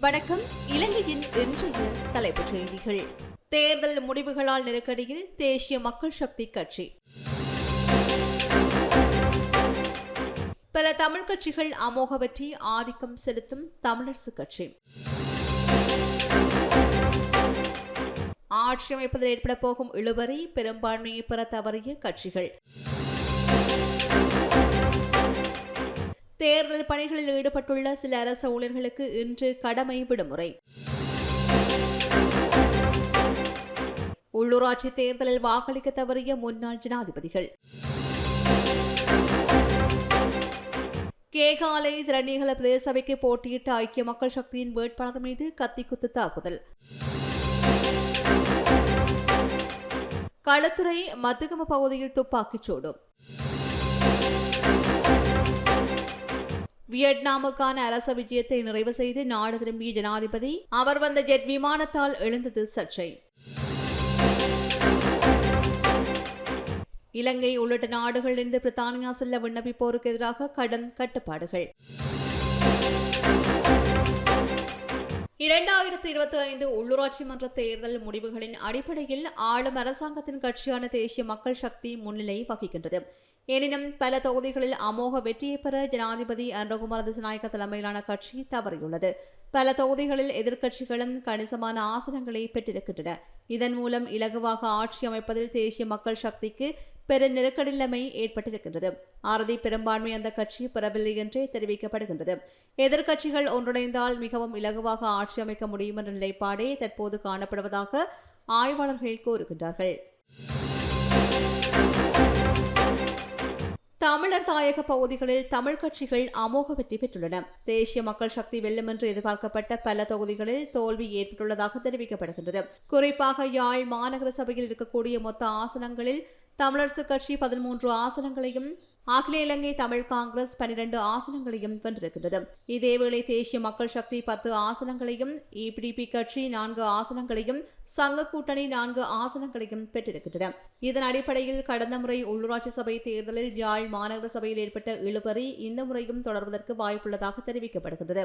வணக்கம். இலங்கையின் இன்றைய தலைப்புச் செய்திகள். தேர்தல் முடிவுகளால் நெருக்கடியில் தேசிய மக்கள் சக்தி கட்சி. பல தமிழ் கட்சிகள் அமோக வெற்றி ஆதிக்கம் செலுத்தும் தமிழரசு கட்சி. ஆட்சி அமைப்பதில் ஏற்பட போகும் இழுபறி பெரும்பான்மையை பெற தவறிய கட்சிகள். தேர்தல் பணிகளில் ஈடுபட்டுள்ள சில அரசு ஊழியர்களுக்கு இன்று கடமை விடுமுறை. உள்ளூராட்சி தேர்தலில் வாக்களிக்க தவறிய முன்னாள் ஜனாதிபதிகள். கேகாலை திரணிகள பிரதேச சபைக்கு போட்டியிட்ட ஐக்கிய மக்கள் சக்தியின் வேட்பாளர் மீது கத்திக்குத்து தாக்குதல். களத்துறை மத்துகம பகுதியில் துப்பாக்கிச் வியட்நாமுக்கான அரச விஜயத்தை நிறைவு செய்து நாடு திரும்பிய ஜனாதிபதி அவர் வந்த ஜெட் விமானத்தால் எழுந்தது சர்ச்சை. இலங்கை உள்ளிட்ட நாடுகளிலிருந்து பிரித்தானியா செல்ல விண்ணப்பிப்போருக்கு எதிராக கடன் கட்டுப்பாடுகள். இரண்டாயிரத்தி இருபத்தி ஐந்து உள்ளூராட்சி மன்ற தேர்தல் முடிவுகளின் அடிப்படையில் ஆளும் அரசாங்கத்தின் கட்சியான தேசிய மக்கள் சக்தி முன்னிலை வகிக்கின்றது. எனினும் பல தொகுதிகளில் அமோக வெற்றியை பெற ஜனாதிபதி அன்றகுமார் திசநாயக்க தலைமையிலான கட்சி தவறியுள்ளது. பல தொகுதிகளில் எதிர்க்கட்சிகளும் கணிசமான ஆசனங்களை பெற்றிருக்கின்றன. இதன் மூலம் இலகுவாக ஆட்சி அமைப்பதில் தேசிய மக்கள் சக்திக்கு பெரு நெருக்கடில்லமை ஏற்பட்டிருக்கின்றது. அறுதி பெரும்பான்மை அந்த கட்சி பெறவில்லை என்றே தெரிவிக்கப்படுகின்றது. எதிர்க்கட்சிகள் ஒன்றிணைந்தால் மிகவும் இலகுவாக ஆட்சி அமைக்க முடியும் என்ற நிலைப்பாடே தற்போது காணப்படுவதாக ஆய்வாளர்கள் கூறுகின்றார்கள். தமிழர் தாயக பகுதிகளில் தமிழ் கட்சிகள் அமோக வெற்றி பெற்றுள்ளன. தேசிய மக்கள் சக்தி வெல்லும் என்று எதிர்பார்க்கப்பட்ட பல தொகுதிகளில் தோல்வி ஏற்பட்டுள்ளதாக தெரிவிக்கப்படுகின்றது. குறிப்பாக யாழ் மாநகர சபையில் இருக்கக்கூடிய மொத்த ஆசனங்களில் தமிழரசு கட்சி பதிமூன்று ஆசனங்களையும் அகில இலங்கை தமிழ் காங்கிரஸ் பனிரெண்டு ஆசனங்களையும் வென்றிருக்கின்றது. இதேவேளை தேசிய மக்கள் சக்தி பத்து ஆசனங்களையும் இபிடிபி கட்சி நான்கு ஆசனங்களையும் சங்க கூட்டணி நான்கு ஆசனங்களையும் பெற்றிருக்கின்றன. இதன் அடிப்படையில் கடந்த முறை உள்ளூராட்சி சபை தேர்தலில் யாழ் மாநகர சபையில் ஏற்பட்ட இழுபறி இந்த முறையும் தொடர்வதற்கு வாய்ப்புள்ளதாக தெரிவிக்கப்படுகின்றது.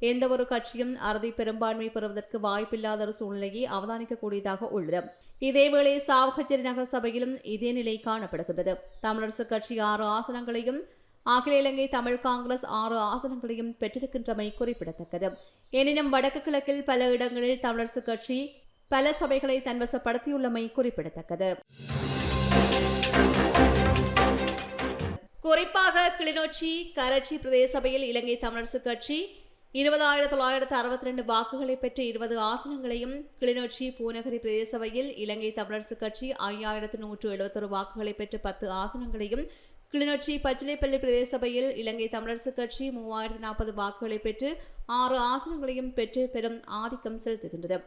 எந்த ஒரு கட்சியும் அறுதி பெரும்பான்மை பெறுவதற்கு வாய்ப்பில்லாத ஒரு சூழ்நிலையை அவதானிக்கக்கூடியதாக உள்ளது. இதேவேளை சாவகச்சேரி நகர சபையிலும் இதே நிலை காணப்படுகின்றது. தமிழரசு கட்சி ஆறு ஆசனங்களையும் அகில இலங்கை தமிழ் காங்கிரஸ் ஆறு ஆசனங்களையும் பெற்றிருக்கின்றமை குறிப்பிடத்தக்கது. எனினும் வடக்கு கிழக்கில் பல இடங்களில் தமிழரசு கட்சி பல சபைகளை தன்வசப்படுத்தியுள்ளமை குறிப்பிடத்தக்கது. குறிப்பாக கிளிநொச்சி கரட்சி பிரதேச சபையில் இலங்கை தமிழரசு கட்சி இருபதாயிரத்தி தொள்ளாயிரத்து அறுபத்தி ரெண்டு வாக்குகளை பெற்று இருபது ஆசனங்களையும் கிளிநொச்சி பூநகரி பிரதேச சபையில் இலங்கை தமிழரசு கட்சி ஐயாயிரத்து நூற்று எழுபத்தொரு வாக்குகளை பெற்று பத்து ஆசனங்களையும் கிளிநொச்சி பச்சிலைப்பள்ளி பிரதேச சபையில் இலங்கை தமிழரசு கட்சி மூவாயிரத்து நாற்பது வாக்குகளை பெற்று ஆறு ஆசனங்களையும் பெற்று பெரும் ஆதிக்கம் செலுத்துகின்றது.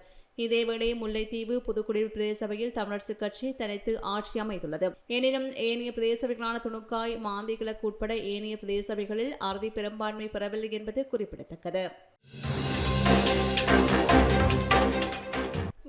இதேவேளை முல்லைத்தீவு புதுக்குடியிருப்பு பிரதேச சபையில் தமிழரசு கட்சி தனித்து ஆட்சி அமைத்துள்ளது. எனினும் ஏனைய பிரதேச சபைகளான துணுக்காய் மாந்தி கிழக்கு உட்பட ஏனைய பிரதேச சபைகளில் அறுதி பெரும்பான்மை பெறவில்லை என்பது குறிப்பிடத்தக்கது.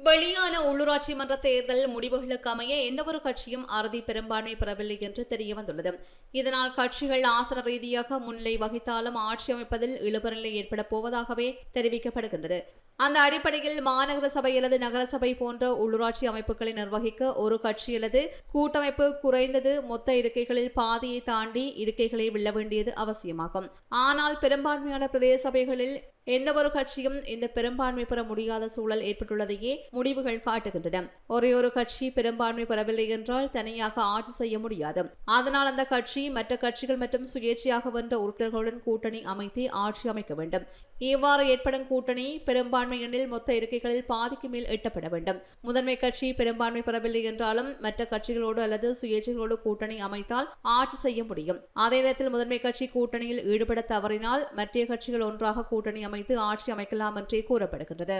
வெளியான உள்ளூராட்சி மன்ற தேர்தல் முடிவுகளுக்கு அமைய எந்தவொரு கட்சியும் அறுதி பெரும்பான்மை பெறவில்லை என்று தெரியவந்துள்ளது. இதனால் கட்சிகள் ஆசன ரீதியாக முன்னிலை வகித்தாலும் ஆட்சி அமைப்பதில் இழுபநிலை ஏற்பட போவதாகவே தெரிவிக்கப்படுகின்றது. அந்த அடிப்படையில் மாநகர சபை அல்லது நகரசபை போன்ற உள்ளூராட்சி அமைப்புகளை நிர்வகிக்க ஒரு கட்சி அல்லது கூட்டமைப்பு குறைந்தது மொத்த இருக்கைகளில் பாதியை தாண்டி இருக்கைகளை வெல்ல வேண்டியது அவசியமாகும். ஆனால் பெரும்பான்மையான பிரதேச சபைகளில் எந்த ஒரு கட்சியும் இந்த பெரும்பான்மை பெற முடியாத சூழல் ஏற்பட்டுள்ளதையே முடிவுகள் காட்டுகின்றன. ஒரே ஒரு கட்சி பெரும்பான்மை பெறவில்லை என்றால் தனியாக ஆட்சி செய்ய முடியாது. அதனால் அந்த கட்சி மற்ற கட்சிகள் மற்றும் சுயேட்சையாக வென்ற உறுப்பினர்களுடன் கூட்டணி அமைத்து ஆட்சி அமைக்க வேண்டும். இவ்வாறு ஏற்படும் கூட்டணி பெரும்பான்மை எண்ணில் மொத்த இருக்கைகளில் பாதிக்கு மேல் எட்டப்பட வேண்டும். முதன்மை கட்சி பெரும்பான்மை பெறவில்லை என்றாலும் மற்ற கட்சிகளோடு அல்லது சுயேட்சைகளோடு கூட்டணி அமைத்தால் ஆட்சி செய்ய முடியும். அதே நேரத்தில் முதன்மை கட்சி கூட்டணியில் ஈடுபட தவறினால் மற்ற கட்சிகள் ஒன்றாக கூட்டணி அமைத்து ஆட்சி அமைக்கலாம் என்றே கூறப்படுகின்றது.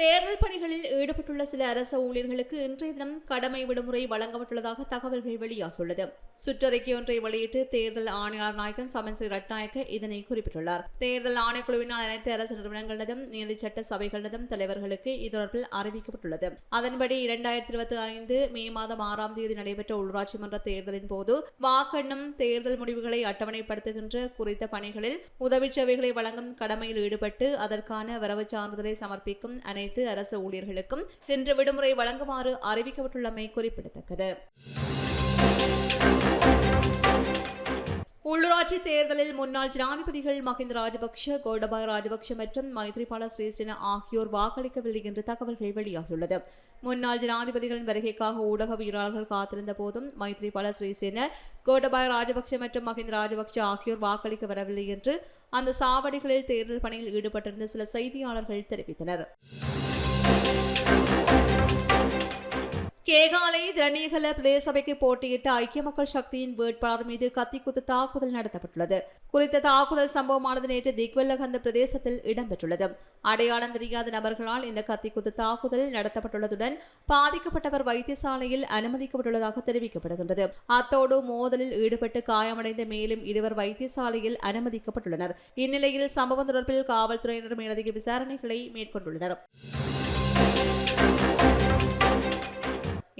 தேர்தல் பணிகளில் ஈடுபட்டுள்ள சில அரச ஊழியர்களுக்கு இன்றைய தினம் கடமை விடுமுறை வழங்கப்பட்டுள்ளதாக தகவல்கள் வெளியாகியுள்ளது. சுற்றறிக்கை ஒன்றை வெளியிட்டு தேர்தல் ஆணையாளர் நாயகன் சமன்சி ரட்நாயக்க இதனை குறிப்பிட்டுள்ளார். தேர்தல் ஆணைக்குழுவினால் அனைத்து அரசு நிறுவனங்களிடம் நீதி சட்ட சபைகளிடம் தலைவர்களுக்கு இது தொடர்பில் அறிவிக்கப்பட்டுள்ளது. அதன்படி இரண்டாயிரத்தி இருபத்தி ஐந்து மே மாதம் ஆறாம் தேதி நடைபெற்ற உள்ளாட்சி மன்ற தேர்தலின் போது வாக்கெண்ணும் தேர்தல் முடிவுகளை அட்டவணைப்படுத்துகின்ற குறித்த பணிகளில் உதவிச் சேவைகளை வழங்கும் கடமையில் ஈடுபட்டு அதற்கான வரவு சான்றிதழை சமர்ப்பிக்கும் அனைத்து அரசு ஊழியர்களுக்கும் இன்று விடுமுறை வழங்குமாறு அறிவிக்கப்பட்டுள்ளமை குறிப்பிடத்தக்கது. உள்ளூராட்சி தேர்தலில் முன்னாள் ஜனாதிபதிகள் மஹிந்த ராஜபக்ஷ கோடபாய ராஜபக்ஷ மற்றும் மைத்ரிபால சிறிசேன ஆகியோர் வாக்களிக்கவில்லை என்று தகவல்கள் வெளியாகியுள்ளது. முன்னாள் ஜனாதிபதிகளின் வருகைக்காக ஊடகவியலாளர்கள் காத்திருந்த போதும் மைத்ரிபால சிறிசேன கோடபாய ராஜபக்ஷ மற்றும் மஹிந்த ராஜபக்ஷ ஆகியோர் வாக்களிக்க வரவில்லை என்று அந்த சாவடிகளில் தேர்தல் பணியில் ஈடுபட்டிருந்த சில செய்தியாளர்கள் தெரிவித்தனர். கேகாலை திரணியகல பிரதேச சபைக்கு போட்டியிட்ட ஐக்கிய மக்கள் சக்தியின் வேட்பாளர் மீது கத்திக்குத்து தாக்குதல் நடத்தப்பட்டுள்ளது. குறித்த தாக்குதல் சம்பவமானது நேற்று திக்வல்லகந்த பிரதேசத்தில் இடம்பெற்றுள்ளது. அடையாளம் தெரியாத நபர்களால் இந்த கத்திக்குத்து தாக்குதல் நடத்தப்பட்டுள்ளதுடன் பாதிக்கப்பட்டவர் வைத்தியசாலையில் அனுமதிக்கப்பட்டுள்ளதாக தெரிவிக்கப்படுகின்றது. அத்தோடு மோதலில் ஈடுபட்டு காயமடைந்த மேலும் இருவர் வைத்தியசாலையில் அனுமதிக்கப்பட்டுள்ளனர். இந்நிலையில் சம்பவம் தொடர்பில் காவல்துறையினர் மேலதிக விசாரணைகளை மேற்கொண்டுள்ளனர்.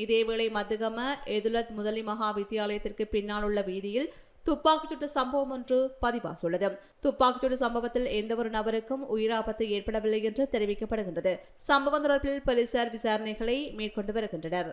இதேவேளை மதுகம எதுலத் முதலி மகா வித்தியாலயத்திற்கு பின்னால் உள்ள வீதியில் துப்பாக்கிச்சூட்டு சம்பவம் ஒன்று பதிவாகியுள்ளது. துப்பாக்கிச்சூட்டு சம்பவத்தில் எந்தவொரு நபருக்கும் உயிராபத்து ஏற்படவில்லை என்று தெரிவிக்கப்படுகின்றது. சம்பவம் தொடர்பில் போலீசார் விசாரணைகளை மேற்கொண்டு வருகின்றனர்.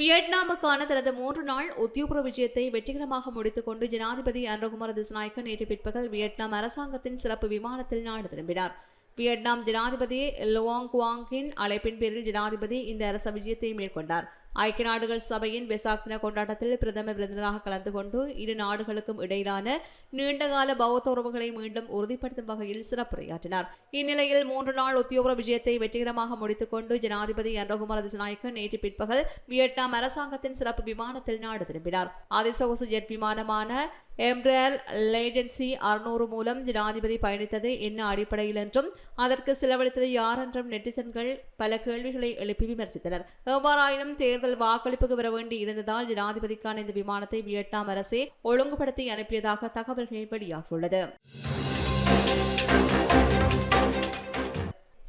வியட்நாமுக்கான தனது மூன்று நாள் உத்தியோகபூர்வ விஜயத்தை வெற்றிகரமாக முடித்துக்கொண்டு ஜனாதிபதி அன்றகுமார திசநாயக்க நேற்று பிற்பகல் வியட்நாம் அரசாங்கத்தின் சிறப்பு விமானத்தில் நாடு திரும்பினார். வியட்நாம் ஜனாதிபதி லுவாங் குவாங்கின் அழைப்பின் பேரில் ஜனாதிபதி இந்த அரச விஜயத்தை மேற்கொண்டார். ஐக்கிய நாடுகள் சபையின் வெசாக் தின கொண்டாட்டத்தில் பிரதமர் விருந்தினராக கலந்து கொண்டு இரு நாடுகளுக்கும் இடையிலான நீண்டகால பௌத்த உறவுகளை மீண்டும் உறுதிப்படுத்தும் வகையில் சிறப்புரையாற்றினார். இந்நிலையில் மூன்று நாள் உத்தியோக விஜயத்தை வெற்றிகரமாக முடித்துக்கொண்டு ஜனாதிபதி அன்றகுமார் திசநாயக்க நேற்று பிற்பகல் வியட்நாம் அரசாங்கத்தின் சிறப்பு விமானத்தில் நாடு திரும்பினார். அதிசொகுசு ஜெட் விமானமான எம்ரேல் லேடன்சி அறுநூறு மூலம் ஜனாதிபதி பயணித்தது என்ன அடிப்படையில் என்றும் அதற்கு செலவழித்தது யார் என்றும் நெட்டிசன்கள் பல கேள்விகளை எழுப்பி விமர்சித்தனர். எவ்வாறாயினும் தேர்தல் வாக்களிப்புக்கு வர வேண்டி இருந்ததால் ஜனாதிபதிக்கான இந்த விமானத்தை வியட்நாம் அரசே ஒழுங்குபடுத்தி அனுப்பியதாக தகவல்கள் வெளியாகியுள்ளது.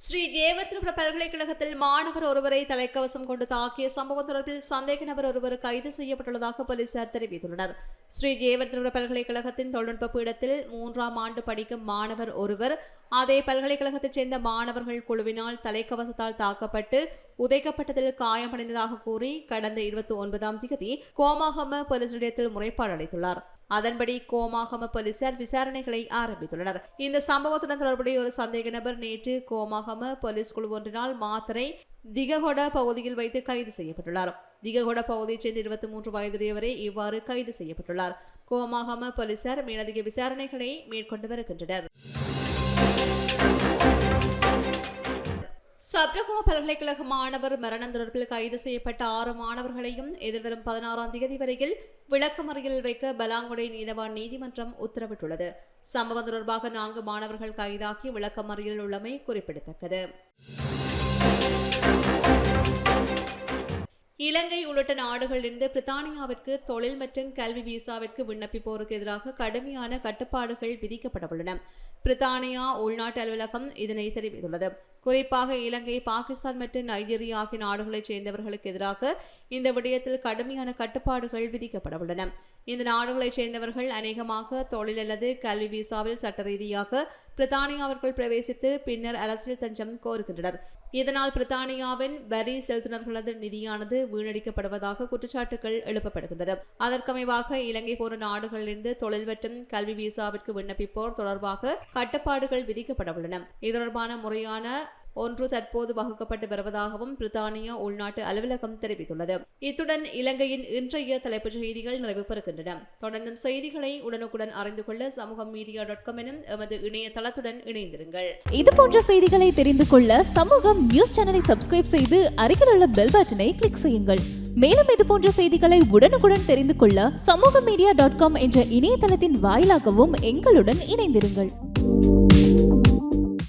ஸ்ரீ ஜேவத்ரிபுர பல்கலைக்கழகத்தில் மாணவர் ஒருவரை தலைக்கவசம் கொண்டு தாக்கிய சம்பவம் தொடர்பில் சந்தேக நபர் ஒருவர் கைது செய்யப்பட்டுள்ளதாக போலீசார் தெரிவித்துள்ளனர். ஸ்ரீ ஜேவத்ரிபுர பல்கலைக்கழகத்தின் தொழில்நுட்ப பீடத்தில் மூன்றாம் ஆண்டு படிக்கும் மாணவர் ஒருவர் அதே பல்கலைக்கழகத்தைச் சேர்ந்த மாணவர்கள் குழுவினால் தலைக்கவசத்தால் தாக்கப்பட்டு உதைக்கப்பட்டதில் காயமடைந்ததாக கூறி கடந்த இருபத்தி ஒன்பதாம் தேதி கோமாகம போலீஸ் நிலையத்தில் முறைப்பாடு அளித்துள்ளார். அதன்படி கோமாகம போலீசார் விசாரணைகளை ஆரம்பித்துள்ளனர். இந்த சம்பவத்துடன் தொடர்புடைய ஒரு சந்தேக நபர் நேற்று கோமாகம போலீஸ் குழு ஒன்றினால் மாத்தரை திககொட பகுதியில் வைத்து கைது செய்யப்பட்டுள்ளார். திககொட பகுதியைச் சேர்ந்த இருபத்தி மூன்று வயதுடையவரே இவ்வாறு கைது செய்யப்பட்டுள்ளார். கோமாகம போலீசார் மேலதிக விசாரணைகளை மேற்கொண்டு வருகின்றனர். சப்ரகோ பல்கலைக்கழக மாணவர் மரணம் தொடர்பில் கைது செய்யப்பட்ட ஆறு மாணவர்களையும் எதிர்வரும் பதினாறாம் தேதி வரையில் விளக்கமறையில் வைக்க பலாங்குடை நீதவான் நீதிமன்றம் உத்தரவிட்டுள்ளது. சம்பவம் தொடர்பாக நான்கு மாணவர்கள் கைதாகி விளக்கமறையில் உள்ளமை குறிப்பிடத்தக்கது. இலங்கை உள்ளிட்ட நாடுகளிலிருந்து பிரித்தானியாவிற்கு தொழில் மற்றும் கல்வி விசாவிற்கு விண்ணப்பிப்போருக்கு எதிராக கடுமையான கட்டுப்பாடுகள் விதிக்கப்படவுள்ளன. பிரித்தானியா உள்நாட்டு அலுவலகம் இதனை தெரிவித்துள்ளது. குறிப்பாக இலங்கை பாகிஸ்தான் மற்றும் நைஜீரியா ஆகிய நாடுகளைச் சேர்ந்தவர்களுக்கு எதிராக இந்த விடயத்தில் கடுமையான கட்டுப்பாடுகள் விதிக்கப்படவுள்ளன. இந்த நாடுகளைச் சேர்ந்தவர்கள் அநேகமாக தொழில் அல்லது கல்வி விசாவில் சட்ட ரீதியாக பிரித்தானியாவிற்குள் பிரவேசித்து பின்னர் அரசியல் தஞ்சம் கோருகின்றனர். இதனால் பிரித்தானியாவின் வரி செலுத்தினர்களது நிதியானது வீணடிக்கப்படுவதாக குற்றச்சாட்டுகள் எழுப்பப்படுகின்றது. அதற்கமைவாக இலங்கை போன்ற நாடுகளிலிருந்து தொழில் மற்றும் கல்வி விசாவிற்கு விண்ணப்பிப்போர் தொடர்பாக கட்டுப்பாடுகள் விதிக்கப்படவுள்ளன. இது தொடர்பான முறையான ஒன்று தற்போது வகுக்கப்பட்டு வருவதாகவும் பிரித்தானியா உள்நாட்டு அலுவலகம் தெரிவித்துள்ளது. இத்துடன் இலங்கையின் இன்றைய தலைப்புச் செய்திகள் நிறைவு பெறுகின்றன. தொடர்ந்தும் செய்திகளை உடனுக்குடன் அறிந்து கொள்ள சமூகம் மீடியா டாட் காம் எனும் எமது இணையதளத்துடன் இணைந்திருங்கள். இது போன்ற செய்திகளை தெரிந்து கொள்ள சமூகம் நியூஸ் சேனலை சப்ஸ்கிரைப் செய்து அருகில் உள்ள பெல் பட்டனை கிளிக் செய்யுங்கள். மேலும் இது போன்ற செய்திகளை உடனுக்குடன் தெரிந்து கொள்ள சமூக மீடியா டாட் காம் என்ற இணையதளத்தின் வாயிலாகவும் எங்களுடன் இணைந்திருங்கள்.